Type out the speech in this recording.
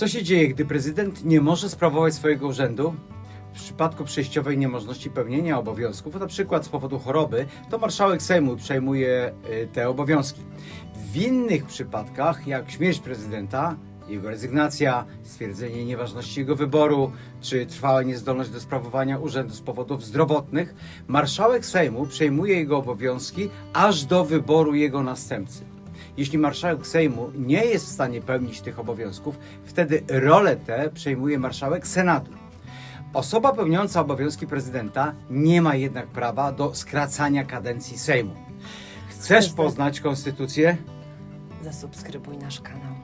Co się dzieje, gdy prezydent nie może sprawować swojego urzędu? W przypadku przejściowej niemożności pełnienia obowiązków, na przykład z powodu choroby, to marszałek Sejmu przejmuje y, te obowiązki. W innych przypadkach, jak śmierć prezydenta, jego rezygnacja, stwierdzenie nieważności jego wyboru, czy trwała niezdolność do sprawowania urzędu z powodów zdrowotnych, marszałek Sejmu przejmuje jego obowiązki aż do wyboru jego następcy. Jeśli marszałek Sejmu nie jest w stanie pełnić tych obowiązków, wtedy rolę tę przejmuje marszałek Senatu. Osoba pełniąca obowiązki prezydenta nie ma jednak prawa do skracania kadencji Sejmu. Chcesz poznać konstytucję? Zasubskrybuj nasz kanał.